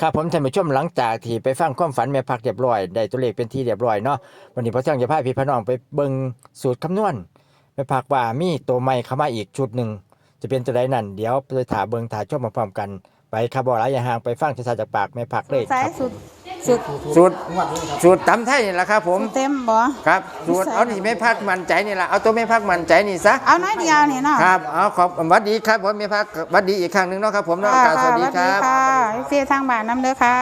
ครับผมท่านผู้ชมหลังจากที่ไปฟังความฝันแม่พักเรียบร้อยได้ตัวเลขเป็นที่เรียบร้อยเนาะวันนี้พอเที่ยงจะพาพี่พี่น้องไปเบิ่งสูตรคำนวณแม่พักว่ามีตัวใหม่เข้ามาอีกชุดหนึ่งจะเป็นตัวใดนั่นเดี๋ยวไปถาเบิ่งถาชมมาพร้อมกันไปครับบ่หลายอย่าห่างไปฟังชัดๆจากปากแม่พักเลยคสายรับสุดสุดสูตรสูตรตำไทยนี่แหละครับผมเต็มบ่ ครับสูตรเอานี่แม่พักมั่นใจนี่ล่ะเอาตัวแม่พักมั่นใจนี่ซะเอาน้อยเดียวนี่เนาะ ครับเอาขอบหวัดดีครับผมแม่พักหวัดดีอีกครั้งหนึงเนาะครับผมเนาะกราบสวัสดีครับค่ะเสีย ทางบ้านน้ำเด้อค่ะ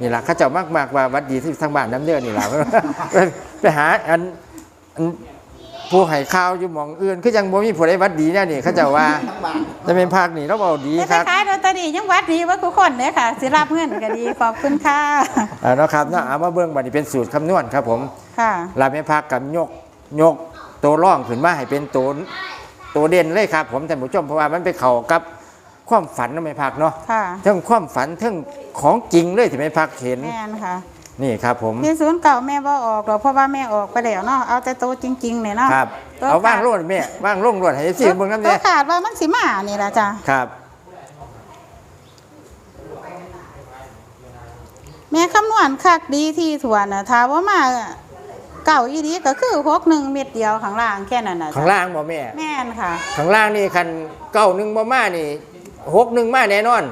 นี่แหละเข้าเจ้ามากมากๆว่าวัดดีที่ทางบ้านน้ำเนื้อนี่แหละไปไปหาอันอันผู้ให้ข้าวอยู่หมองอื่นคือยังบ่มีผู้ใดวัดดีแน่นี่เขาเจ้าว่าจะเป็นภาคนี่เราเบาดีไปครับขายลอตเตอรี่ยังวัดดีว่าทุกคนเด้อค่ะ สิรับเงินก็ดีขอบคุณค่ะอ่าเนาะครับเนาะเอามาเบิ่งบัดนี้เป็นสูตรคำนวณครับผมค่ะลาเป็นภาคกับยกยกตัวร่องขึ้นมาให้เป็นตัวตัวเด่นเลยครับ ผมท่านผู้ชมเพราะว่ามันไปเข้ากับ ความฝันเนาะไม่พักเนาะค่ะทั้งความฝันทั้งของจริงเลยที่ไม่พักเห็น แม่นค่ะนี่ครับผมมีศูนย์เก่าแม่บ่ออกหรอกเพราะว่าแม่ออกไปแล้วเนาะเอาแต่โตวจริงๆเนี่ยเนาะครับตัวเอาว่างขดโลดแม่ว่างลงโลดให้สิเบิ่งน้ำตัเนี่วยขาดว่ามันสิมานี่ล่ะจ้ะครับ แม่คำนวณคักดีที่ถวนน่ะถ้าว่ามาเก่าอีดีก็คือหกหนึ่งเม็ดเดียวข้างล่างแค่นั้นน่ะข้างล่างบ่แม่ แม่นค่ะข้างล่างนี่คันเก้าหนึ่งบ่มานี่ หกหนึ่งมาแน่นอน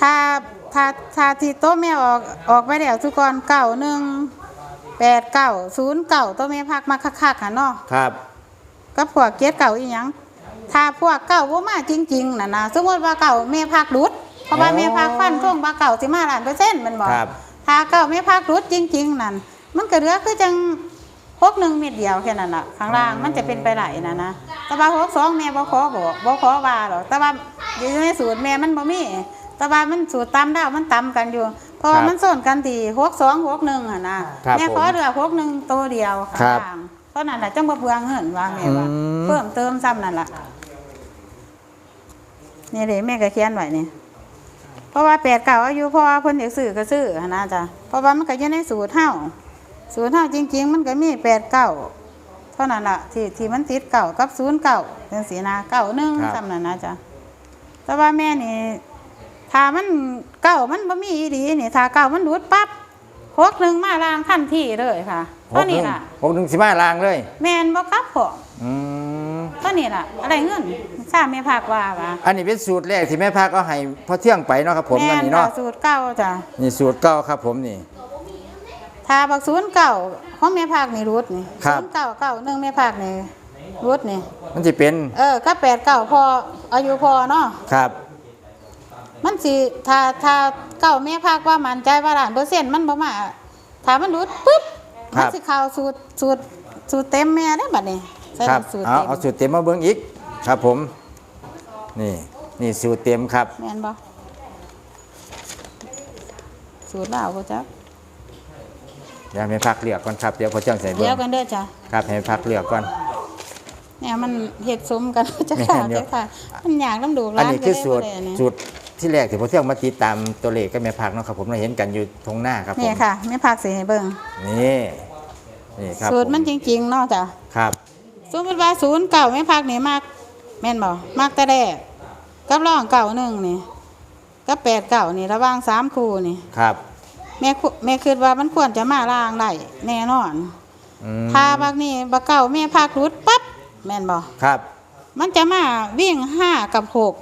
ถ้าถ้าถ้าที่โต๊ะแม่ออกออกไปแล้วทุกคนเก่าหนึ่งแปดเก่าศูนย์เก่าโต๊ะแม่พักมาคักๆค่ะเนาะครับ ก็พวกเกียรเก่าอีหยังถ้าพวกเก่าว่ามาจริงๆน่ะนะสมมติว่าเก่าแม่พักรุดเพราะว่าแม่พักฟันท่งว่าเก่าสิมาล้านเปอร์เซ็นต์แมันบอกครับ ถ้าเก่าแม่พักรุดจริง ๆนั่นมันก็เหลือคือจังหกหนึ่งเม็ดเดียวแค่นั้นแหละข้างล่างมันจะเป็นไปไหลายนะนะแต่ว่าหกสองแม่บ่ขอบอกบ่ขอว่าหรอกแต่ว่า อยู่ในสูตรแม่มันบ่มีแต่ว่ามันสูตรตามดาวมันตำกันอยู่เพราะว่ามันส่วนกันทีหกสองหกหนึ่งอะนะครับแม่ขอผมเหลือหกหนึ่งตัวเดียวข้างครับล่างเพราะนั่นแหละจังบ่เปลืองเงินว่าแม่ว่าอืม เพิ่มเติมซ้ำนั่นล่ะนี่เลยแม่ก็เขียนไว้นี่เพราะว่าแปดเก่าอายุเพราะว่าเพิ่นอยากซื้อก็ซื้อหั้นนะจ๊ะเพราะว่ามันก็อยู่ในสูตรเฮาสูตรเฮาจริง ๆ มันก็มีแปดเก้าเท่านั้นล่ะที่ที่มันติดเก่ากับศูนย์เก่าจังสีนะเก่าหนึ่งครับ ซ้ำนั่นนะจ๊ะ แต่ว่าแม่นี่ถ้ามันเก่ามันบ่มีอีดีนี่ถ้าเก่ามันหลุดปั๊บหกหนึ่งมาลางทันทีเลยค่ะหเท่ากหนี้นึ่งล่ะหกหนึ่งสิมาลางเลย แม่นบ่กลับพออืมเท่านี้ล่ะ อะไรเงินทราบแม่ภาคว่าว่าอันนี้เป็นสูตรแรกที่แม่พักเอาให้พอเที่ยงไปเนาะครับผมแม่อันนนี้ค่ะเนาะสูตรเก่าจ้ะนี่สูตรเก้าครับผมนี่ถ้าบักศูนย์เก่าของแม่ภาคนี่รุดนี่ครับศูนย์เก่าเก่าหนึ่งแม่ภาคนี่ รุดนี่ มันจะเป็น เออก็แปดเก่าพออายุพอเนาะครับ มันสิถ้าถ้าเก่าแม่ภาคว่ามันใจว่าล้านเปอร์เซ็นต์มันบ่มาถ้ามันรุดปุ๊บมันสิเข้าสูตรสูตรสูตรเต็มแม่ได้อบัดนี้ใส่ครับสูตรเอาเต็มเอาสูตรเต็มมาเบิ่งอีก ครับผม นี่นี่สูตรเต็มครับ แม่นบ่สูตรลาวบ่จ๊ะเดี๋ยวให้พักเลือกก่อนครับ เดี๋ยวพอเที่ยงใส่เบิ่เดี๋ยวงกันเด้อจ้ะครับให้พักเลือกก่อน เนี่ยมันเห็ดสมกันจะแม่ขาดนอยู่จะขาดมันอยากน้ำดูอัร้านนนี้คือก็สูตรได้บ่ได้เนี่ยสูตรที่แรกที่พอเที่ยงมาติดตามตัวเลขก็แม่พักเนาะครับผมเราเห็นกันอยู่ตรงหน้าครับผมเนี่ยค่ะไม่พักสีให้เบิ่งนี่นี่ครับสูตรมันผจริงๆเนาะจ้ะครับสมมติว่าศูนย์เก่าไม่พักนี่มาก แม่นบ่มากแต่แรกกับร่องเก่าหนึ่งนี่กับแปดเก่านี่ระหว่างสามคู่นี่ครับแม่คุแม่คิดว่ามันควรจะมาล่างได้แน่นอนอืมถ้าบักนี่บักเก่าแม่พักรุดปั๊บ แม่นบ่ครับมันจะมาวิ่งห้ากับหก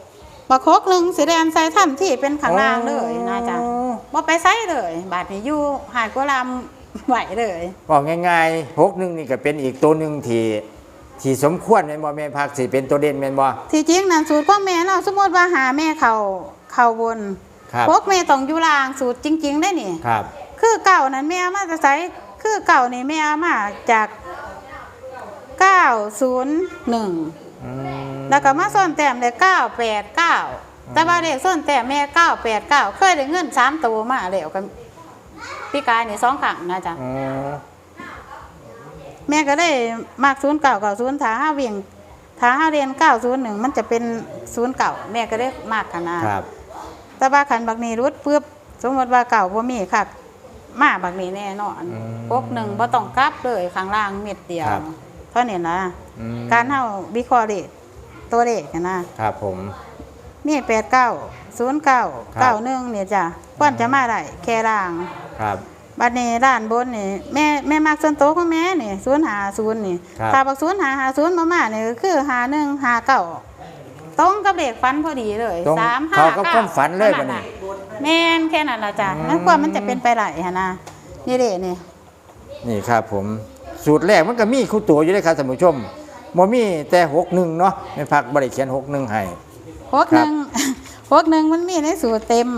บักหกหนึ่งสีแดงใส่ทันที่เป็นข้างล่างเลยนะจ๊ะบ่ไปไสเลย บาดนี้อยู่หาดกัวลำไหวเลยบอกง่ายๆหกหนึ่งนี่ก็เป็นอีกตัวหนึ่งที่ที่สมควรในบ่แม่พักสิเป็นตัวเด่นแม่นบ่ที่จริงนั่นสูตรของแม่เนาะสมมติว่าหาแม่เขาเขาบนครับพวกแม่ต้องอยู่ล่างสูตรจริง ๆ ได้นี่ครับ คือเก่านั้นแม่เอามาจะใส่คือเก่านี่แม่เอามาจาก 901อืม แล้วก็มาส้นแต้มเลย989แต่ว่าเลขส้นแต้มแม่989เคยได้เงิน3ตัวมาแล้วกันพี่กายนี่สองครั้งนะจ๊ะ อ๋อแม่ก็ได้มากศูนย์เก่าเก่าศูนย์ถ้าห้าเวียงถ้าห้าเรียนเก้าศูนย์หนึ่งมันจะเป็นศูนย์เก่าแม่ก็ได้มากขนาดครับ แต่ว่าขันบักนี้รุดปุ๊บสมมติว่าเก่าบ่มีค่ะมาบักนี้แน่นอนอืมพกหนึ่งบ่ต้องกลับเลยข้างล่างเม็ดเดียวครับ เท่านี้นะอืมการเฮาวิเคราะห์เลขตัวเลขอะนะครับผมมีแปดเก้าศูนย์เก้าครับเก้าหนึ่งเนี่ยจ้ะป้อนจะมาได้แค่ล่าง ครับ บัดนี้ด้านบนนี่แม่แม่มักส่วนโตวของแม่นี่ศูนย์หาศูนย์นี่ครับ ถ้าบักศูนย์หาหาศูนย์มามาเนี่ยก็คือหาหนึ่งหาเก้าตรงกับเด็กฟันพอดีเลยตรงสามห้าเขาก็เก้าความฝันเลยบัดนี้แม่นแค่นั้นละจ้ะนั่นกว่ามันจะเป็นไปได้ฮะนะนี่เด้นี่นี่ครับผม สูตรแรกมันก็มีคู่ตัวอยู่เลยครับท่านผู้ชมบ่มีแต่หกหนึ่งเนาะแม่พักบริเขียนหกหนึ่งให้ หกหนึ่งหกหนึ่งมันมีในสูตรเต็ม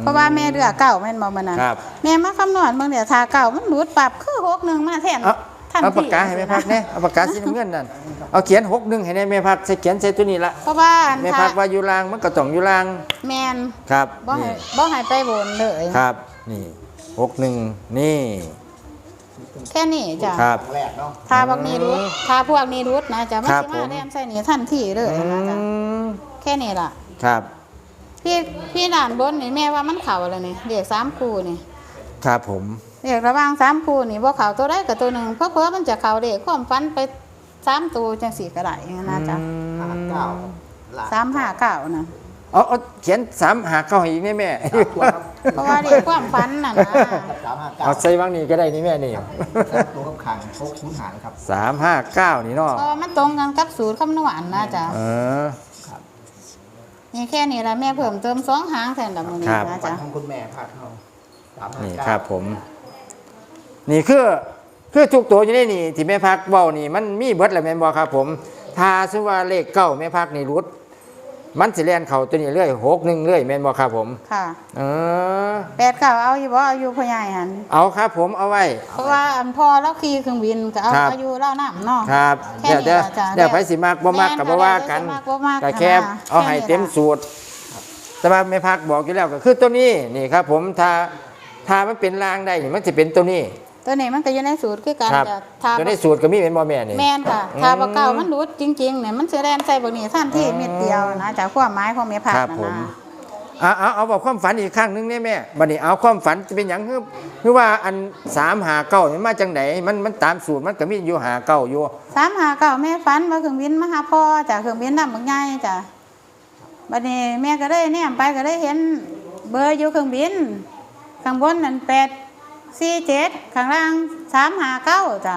เพราะว่าแม่เดือเก่าแม่นบ่มันนั้นครับ แม่มาคำนวณเบิ่งเดี๋ยวทาเก่ามันหลุดปรับคือหกหนึ่งมาแทนเอาทันเอาทีปากกาให้แม่พักเนี่ยเอาปากกาสีน้ำเงินนั่นเอาเขียนหกหนึ่งให้ในแม่พักใส่เขียนใส่ตัวนี้ละเพราะว่าอันแม่ทาพักว่าอยู่ล่างมันก็ต้องอยู่ล่างแมนครับบ่ให้นี่บ่ให้ไปบนเลยครับนี่หกหนึ่งนี่ แค่นี้จ้ะครับ แรกเนาะทาพวกนี้รุดทาพวกนี้รุดนะจะไม่ครับใช่ผมมาแนมใส่นี่ทันทีเลยอืนะจ๊ะมแค่นี้ล่ะ ครับ พี่พี่ด่านบนนี่แม่ว่ามันเข่าแล้วนี่เด็กสามคู่นี่ครับผม เด็กระหว่างสามคู่นี่บ่เข่าตัวใดกับตัวหนึ่งเพราะเพื่อมันจะเข่าเด็กความฟันไปสามตัวจังสี่ก็ได้นะจ๊ะห้าเก้าหลสามห้าเก้านะ เอาเอาเขียนสามหาเก้าให้อีกนี่แม่ตัวครับเพราะว่าเด็กความฟันน่ะนะสามห้าเก้าเอาใส่ว่างนี้ก็ได้นี่แม่นี่ตัวกับขังพกคุ้นหารครับสามห้าเก้านี่เนาะเพราะว่ามันตรงกันกับสูตรคำนวณนะจ๊ะเออ นี่แค่นี้ละแม่เพิ่มเติมสองหางแทนละมือนี้ครับ นะวันจ๊ะของคุณแม่พาดเขาสามห้านี่เก้าครับผม นี่คือคือทุกตัวอยู่ในนี่ที่แม่พักเบ้านี่มันมีเบิดแหละแม่นบ่ครับผมถ้าสมมุติว่าเลขเก้าแม่พักนี่รุด มันสิแล่นเข้าตัวนี้เรื่อยหกหนึ่งเรื่อยแม่นบ่ครับผม ค่ะเออแปดเก้าเอาอยู่บ่เอาอยู่พ่อใหญ่หันเอาครับผมเอาไว้ เพราะว่าอันพอแล้วขี่เครื่องบินก็เอาครับอายุเล่าน้ำเนาะ ครับแค่เดี๋ยวนี้เดี๋ยวล่ะจ้ะเดี๋ยวไผสิมากบ่มากกับบ่ว่ากันแม่นค่ะเดี๋ยวสิมักบ่มักก็แค่นะเอาให้แค่นี้เต็มล่ะ สูตร แต่ว่าแม่พักบอกอยู่แล้วก็คือตัวนี้นี่ครับผมถ้าถ้ามันเป็นรางได้นี่มันจะเป็นตัวนี้ ตัวนี้มันก็อยู่ในสูตรคือกันครับจะทาตัวในสูตรก็มีเป็นบ่แม่นี่ แม่นค่ะอืมทาปลาเก่ามันรูดจริงๆเนี่ยมันสิแล่นใส่บักนี้ท่านที่เม็ดเดียวนะจากความหมายของแม่พักครับนะผม นะเอาเอาเอาบอกความฝันอีกครั้งหนึงได้แม่บัดนี้เอาความฝันจะเป็นหยังคือคือว่าอันสามหาเก้านี่มาจังไหนมันมันตามสูตรมันก็มีอยู่หาเก้าอยู่ สามหาเก่าแม่ฝันว่าเครื่องบินมาหาพ่อจากเครื่องบินนำบักใหญ่จ้ะบัดนี้แม่ก็ได้แนมไปก็ได้เห็นเบอร์อยู่เครื่องบินข้างบนนั่นแปด สี่เจ็ดข้างล่างสามหาเก้าจ้ะ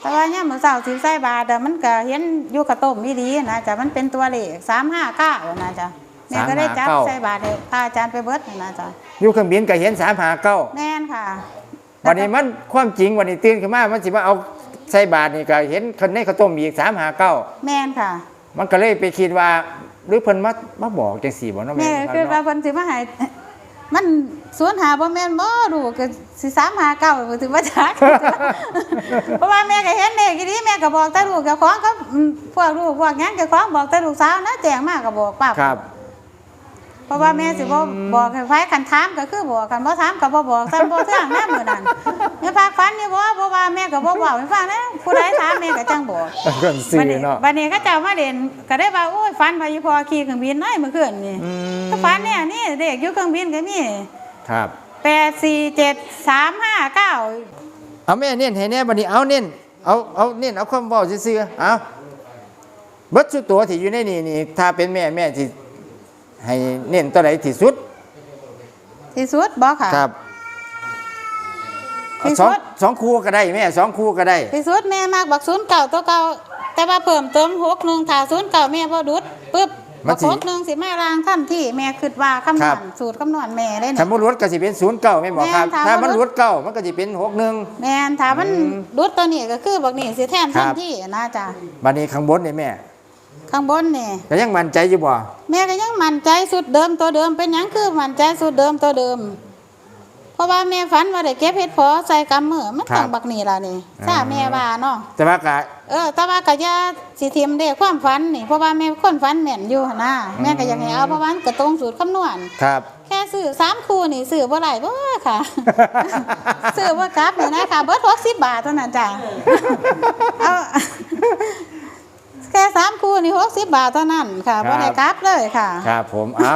แต่ว่าเนี่ยมือเสาสิใส่บาทแต่มันก็เห็นอยู่กระต้มดีดีๆนะจ้ะมันเป็นตัวเลขสามห้าเก้านะจ้ะแม่ก็ได้จับใส่บาทเลยพาอาจารย์ไปเบิดนะจ้ะอยู่เครื่องบินก็เห็นสามหาเก้าแม่นค่ะ วันนี้มันความจริงวันนี้ตื่นขึ้นมามันสิมาเอาใส่บาทนี่ก็เห็นคนในข้าวต้มอีกสามหาเก้าแม่นค่ะ มันก็เลยไปคิดว่าหรือเพิ่นมามาบอกจังสี่บ่เนาะแม่แม่คือว่าเพิ่นสิมาให้ มันสวนหาบ่แม่นบ่ดูก็สิสามหาเก้าบ่ถือว่าจักเพราะว่าแม่ก็เห็นเด็กอีนี้แม่ก็บอกแต่ลูกเจ้าของก็อืมพวกลูกพวกหยังเจ้าของบอกแต่ลูกสาวนะแจ้งมาก็บอกปั๊บครับ เพราะว่าแม่สิบ่บอกให้ไฟคันถามก็คือบอกกันบ่ถามก็บ่บอกซ้ํบ่เทื่องแม่มื้อนั้นแม่พากฝันอยู่บ่เพราะว่าแม่ก็บ่เว้าให้ฟังนะผู้ใดถามแม่ก็จังบอกก็ซื้อบัดนี้เนาะบัดนี้เขาเจ้ามาเด่นก็ได้ว่าโอ้ยฝันว่าอยู่พอขี่เครื่องบินน้อยเมื่อคืนนี่อืมก็ฝันเนี่ยนี่เด็กอยู่เครื่องบินก็มีครับ8 4 7 3 5 9เอาแม่เน้นให้แน่บัดนี้เอาเน้นเอาเอาเน้นเอาความเว้าซื่อๆเอาเบิดสุดตัวที่อยู่ในนี่นี่ถ้าเป็นแม่แม่ที่ ให้เน้นตัวไหนที่สุดที่สุดบ่ค่ะ ครับที่สองสุดสองคู่ก็ได้แม่สองคู่ก็ได้ ที่สุดแม่มากบักศูนย์เก่าตัวเก่าแต่ว่าเพิ่มเติมหกหนึ่งถ้าศูนย์เก่าแม่บ่ดุดปึ๊บมับันกสิหกหนึ่งสิแม่รางทันที่แม่คิดว่าคำนครัวบ ณสูตรคำนวณแม่เลยถ้าเนี่ยมันรถก็สิเป็นศูนย์เก้าแม่นบอกครับ แม่นถ้าถ้ามันมันรถเก้ามันก็สิเป็นหกหนึ่ง แม่นถ้ามันอืมดุดตัวนี้ก็คือบักนี่สิแทนครัทันบที่นะจ๊ะ บัดนี้ข้างบนนี่แม่ ข้างบนนี่ก็ยังมั่นใจอยู่บ่แม่ก็ยังมั่นใจสุดเดิมตัวเดิมเป็นหยังคือมั่นใจสุดเดิมตัวเดิม เพราะว่าแม่ฝันว่าได้เก็บเห็ดเพอใส่กำมือมันต้องบักนี่ล่ะนี่ถ้าแม่ว่าเนาะแต่ว่าก็เออแต่ว่าก็อย่าสิทิมเด้ความฝันนี่ เพราะว่าแม่คนฝันแม่นอยู่หั่นนะแม่ก็อยากให้เอาเพราะว่ามันก็ตรงสูตรคำนวณ ครับ แค่ซื้อสามคู่นี่ซื้อบ่หลายบ่ค่ะ ซื้อบ่กลับนี่นะค่ะเบิด60บาทเท่านั้นจ้ะเอาแค่สามคู่นี่60บาทเท่านั้นค่ะบ่ได้กลับเลยค่ะ ครับผมเอ้า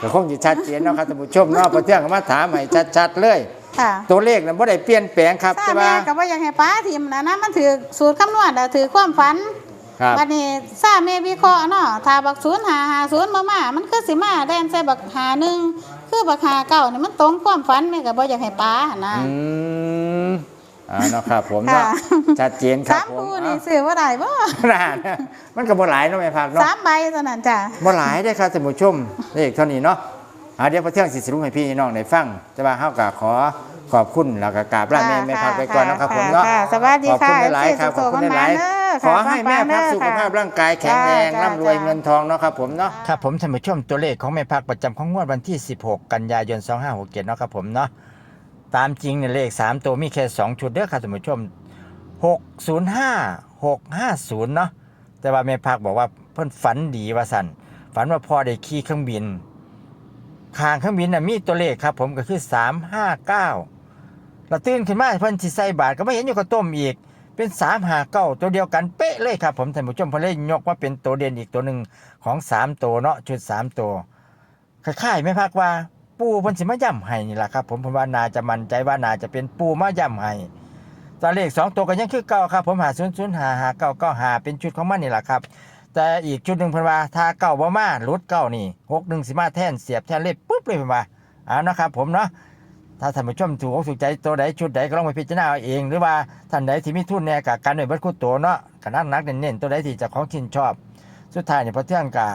ก็คงสิชัดเจนเนาะครับท่านผู้ชมเนาะพอเที่ยงก็มาถามให้ชัดๆเลย ค่ะตัวเลขน่ะบ่ได้เปลี่ยนแปลงครับถ้าแต่แม่ว่าก็บ่อยากให้ป้าทิมนะนะมันถือสูตรคำนวณน่ะถือความฝันครับบัดนี้ทราบแม่วิเคราะห์เนาะถ้าบักศูนย์หาหาศูนย์มามามันคือสิมาแดนใส่บักหาหนึ่งคือบักหาเก่านี่มันตรงความฝันแม่ก็บ่อยากให้ป้าหั่นนะ อืม อ่าเนาะครับผมค่ะเนาะชัดเจนครับสามผมคู่นี่ซื้อว่าได้บ่น่านะมันก็บ่หลายเนาะแม่พักเนาะ สามใบเท่านั้นจ้ะ บ่หลายได้อครับท่านผู้ชมเลขเท่านี้เนาะอ่าเดี๋ยวพระเที่ยงสิสรุปให้พี่น้องได้ฟังแต่ว่าเฮาก็ขอขอบคุณแล้วก็กราบลาแม่แม่พักไปก่อนเนาะครับผมเนาะค่ะสวัสดีขอบค่ะคุณหลายๆครับขอบคุณหลายเด้อๆขอให้แม่พักสุขภาพร่างกายแข็งแรงจ้าร่ำรวยจ้าเงินทองเนาะครับผมเนาะ ครับผมท่านผู้ชมตัวเลขของแม่พักประจำของงวดวันที่ 16 กันยายน 2567เนาะครับผมเนาะ ตามจริงเนี่ยเลข 3 ตัวมีแค่ 2 ชุดเด้อครับท่านผู้ชม 605 650 เนาะแต่ว่าแม่พักบอกว่าเพิ่นฝันดีว่าสั่นฝันว่าพ่อได้ขี่เครื่องบินคางเครื่องบินน่ะมีตัวเลขครับ ผมก็คือ 359เราตื่นขึ้นมาเพิ่นสิใส่บาทก็ไม่เห็นอยู่กับต้มอีกเป็นสามหาเก้าตัวเดียวกันเป๊ะเลยครับผมท่านผู้ชมเพนเลยยกว่าเป็นตัวเด่นอีกตัวหนึ่งของสามตัวเนาะชุดสามตัวคล้ายๆไม่พักว่า ปูเพิ่นสิมาย่ำให้นี่แหละครับ ผมผมว่านาจะมั่นใจว่านาจะเป็นปูมาย่ำให้ตัวเลขสองตัวก็ยังคือเก่าครับ ผมหาศูนย์ศูนย์หาหาเก้าเก้าหาเป็นชุดของมันนี่แหละครับ แต่อีกชุดหนึ่งเพิ่นว่าถ้าเก้าบ่มาลุดเก้านี่หกหนึ่งสิมาแท่นเสียบแท่นเล็บปุ๊บเลยเพิ่นว่าเอานะครับ ผมเนาะถ้าท่านผู้ชมถูกอกถูกใจตัวใดชุดใดก็ลองไปพิจารณาเอาเองหรือว่าท่านใดที่มีทุนแน่กับการหน่วยบัตรคู่ตัวเนาะกับนักนักเน้นๆตัวใดที่จะของชินชอบ สุดท้ายเนี่ยพอเที่ยงกะ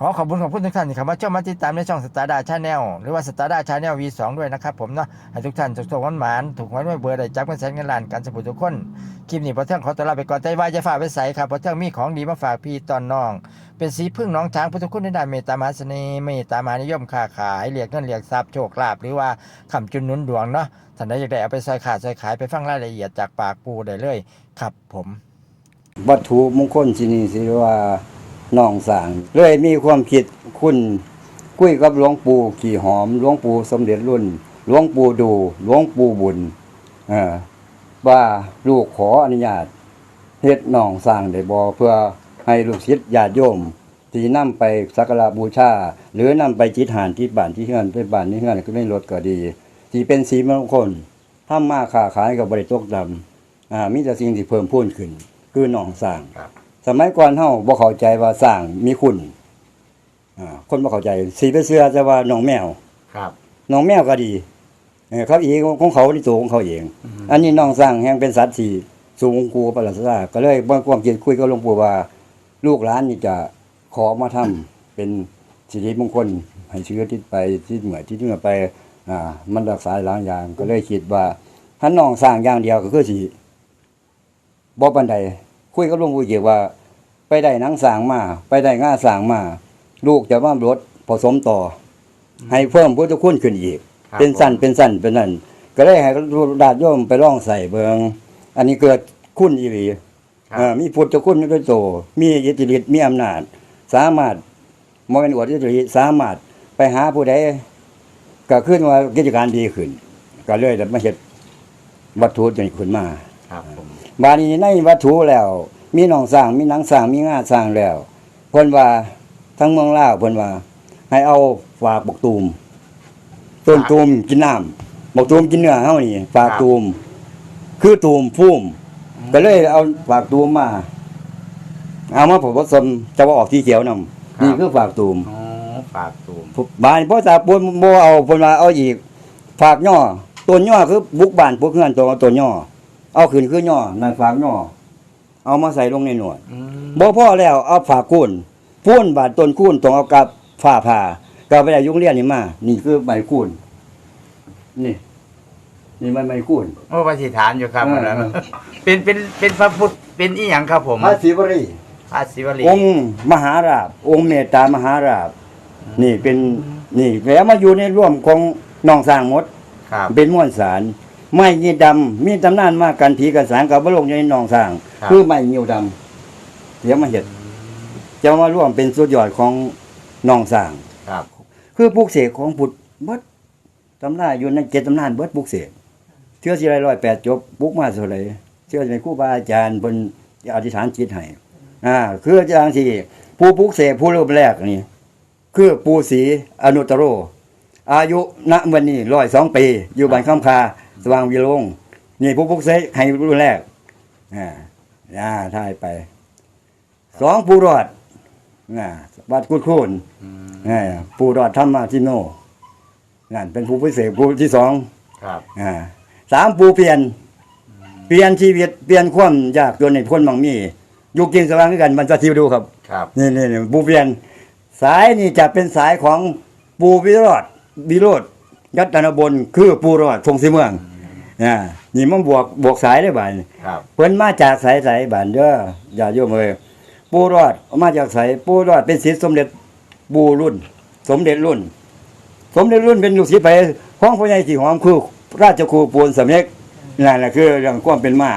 ขอขอบคุณขอบคุณทุกท่านที่เข้ามาชมมาติดตามในช่องสตาร์ดาชาแนลหรือว่าสตาร์ดาชาแนล V2 ด้วยนะครับผมเนาะให้ทุกท่านสุขสหวานถูกหวยด้วยเบอร์ได้จับกันแสนเงินล้านกันสมบูรณ์ทุกคนคลิปนี้พอเที่ยงขอตัวลาไปก่อนใจว่าจะฝากไว้ใส่ครับพอเที่ยงมีของดีมาฝากพี่ตอนน้อง เป็นสีพึ่งน้องช้างพุทธคุณในด้านเมตตามหาเสน่ห์เมตตามหานิยมค้าขายเรียกเงินเรียกทรัพย์โชคลาภหรือว่าคำจุนนุนดวงเนาะท่านใดอยากได้เอาไปซอยขาดซอยขายไปฟังรายละเอียดจากปากปูได้เลยครับผม วัตถุมงคลที่นี่สิว่า น้องสางเลยมีความคิดคุณคุยกับหลวงปู่ขี่หอมหลวงปู่สมเด็จรุ่นหลวงปู่ดูหลวงปู่บุญอว่าลูกขออนุญาตเฮ็ดน้องสร้างได้บ่เพื่อให้ลูกศิษย์ญาติโยมที่นำไปสักการะบูชา หรือนำไปจิตหานที่บ้านที่เฮือนไปบ้านที่เฮือนก็ได้รถก็ดี ที่เป็นสีมงคลทำมาค้าขายกับบริตกดำอ่ามีแต่สิ่งที่เพิ่มพูนขึ้น คือหนองสร้างครับ สมัยก่อนเฮาบ่เข้าใจว่าสร้างมีคุณอ่าคนบ่เข้าใจสีไปเสื้อจะว่าหนองแมวครับหนองแมวก็ดีเออเขาเองของเขาที่ตัวของเขาเอง อันนี้หนองสร้างแห่งเป็นสัตว์ที่สูงกูประหลาดซาก็เลยบ่ความคิดคุยกับหลวงปู่ว่า ลูกหลานนี่จะขอมาทำเป็นสิริมงคลให้ชีวิตที่ไปที่เหนือที่เหนือไป อ่า มันรักษาหลายอย่างก็เลยคิดว่าถ้าน้องสร้างอย่างเดียวก็คือสิบ่ปานใด คุยกับหลวงปู่เกี่ยวว่า ไปได้หนังสร้างมา ไปได้ง่าสร้างมา ลูกจะว่ารถผสมต่ออให้เพิ่มพุทธคุณขึ้นอีก ครับเป็นสั้นเป็นสั้นเป็นนั่นก็เลยให้ดาดโยมไปล่องใส่เบิงอันนี้เกิดคุณอีหลีครับ เอ่อมีพุทธคุณด้วยโตมีอิทธิฤทธิ์มีอำนาจ สามารถมเป็นอวดอิทธิฤทธิ์สามารถไปหาผู้ใดก็ขึ้นว่ากิจการดีขึ้น ก็เลยได้มาเฮ็ดวัตถุตัวนี้ขึ้นมา ครับผม บาดนี้ในวัตถุแล้ว มีหนองสร้างมีหนังสร้างมีงาสร้างแล้วเพิ่นว่าทั้งเมืองลาวเพิ่นว่า ให้เอาฝากบกตูมต้นตูมกินน้ำบกตูมกินเนื้อเฮานี่ฝากตูม คือตูมพุ่มก็เลยเอาฝากตูมมา เอามาผสมจะว่าออกที่เขียวนำนี่คือฝากตูมอ๋อปากตูมบานพ่อตาปนบ่เอาเพิ่นว่าเอาอีกฝากย่อต้นย่อคือบุกบ้านพวกเฮือนตัวต้นย่อ เอาขึ้นคือย่อนั่นฝากย่อเอามาใส่ลงในหนวดอืมบ่พอแล้วเอาฝากคูนพูนบาดต้นคูนต้องเอากับฝ้าผ่าก็เอาไปได้ยุงเรียนนี่มานี่คือใบคูนนี่ นี่มันใบคูนโอ้ปฏิฐานอยู่ครับเอออันนั้นเป็นเป็นเป็นพระพุทธเป็นอีหยังครับผมพระศิวรีพระศิวลีองค์มหาราบ องค์เมตตามหาราบ นี่เป็นนี่แล้วมาอยู่ในร่วมของน้องสร้างหมดครับเป็นม้วนสาร ไม้ยีดำมีตำนานมากกันผีกันสางกับบลงในหนองสร้าง ครับ คือไม้เหี่ยวดำเดี๋ยวมาเห็ดจะมาร่วมเป็นสุดยอดของหนองสร้าง ครับ คือปลูกเสกของพุทธเบิดตำนานอยู่ในเจ็ดตำนานเบิดปลูกเสกเชื่อสิไรร้อยแปดจบปลูกมาเท่าไหรเชื่อในครูบาอาจารย์บนอธิษฐานจิตให้อ่าคืออาจารย์ที่ผู้ปลูกเสกผู้รูปแรกนี่คือปูศรีอนุตตโร อายุณวันนี้ร้อยสองปี อยู่บ้านข้ามคา สว่างวิโรงนี่ผู้พุกเสกให้รุ่นแรกอ่าอ่าท่ายไป สองปูรอดนะวัดกุดคูนอ่าปูรอดธรรมาทิโนนั่นเป็นผู้พิเศษผู้ที่สองครับอ่าสามปูเปลี่ยน เปลี่ยนชีวิตเปลี่ยนความยากจนในพ้นบางมีอยู่กินสว่างด้วยกันมันจะทิวดูครับ ครับนี่นี่นี่ปูเปลี่ยนสายนี่จะเป็นสายของปูวิโรอดวิโรดยัตนบนคือปูรอดพงศิเมือง อ่านี่มันบวกบวกสายได้บ่ายครับเพิ่นมาจากสายสายบ้านเด้ออย่าโยมเอ้ยปูรอดมาจากสายปูรอดเป็นศิษย์สมเด็จปูรุ่น สมเด็จรุ่น สมเด็จรุ่นเป็นลูกศิษย์ไปของพ่อใหญ่ที่หอมคือราชครูปูนสำเร็จนั่นแหละคือเรื่องความเป็นมา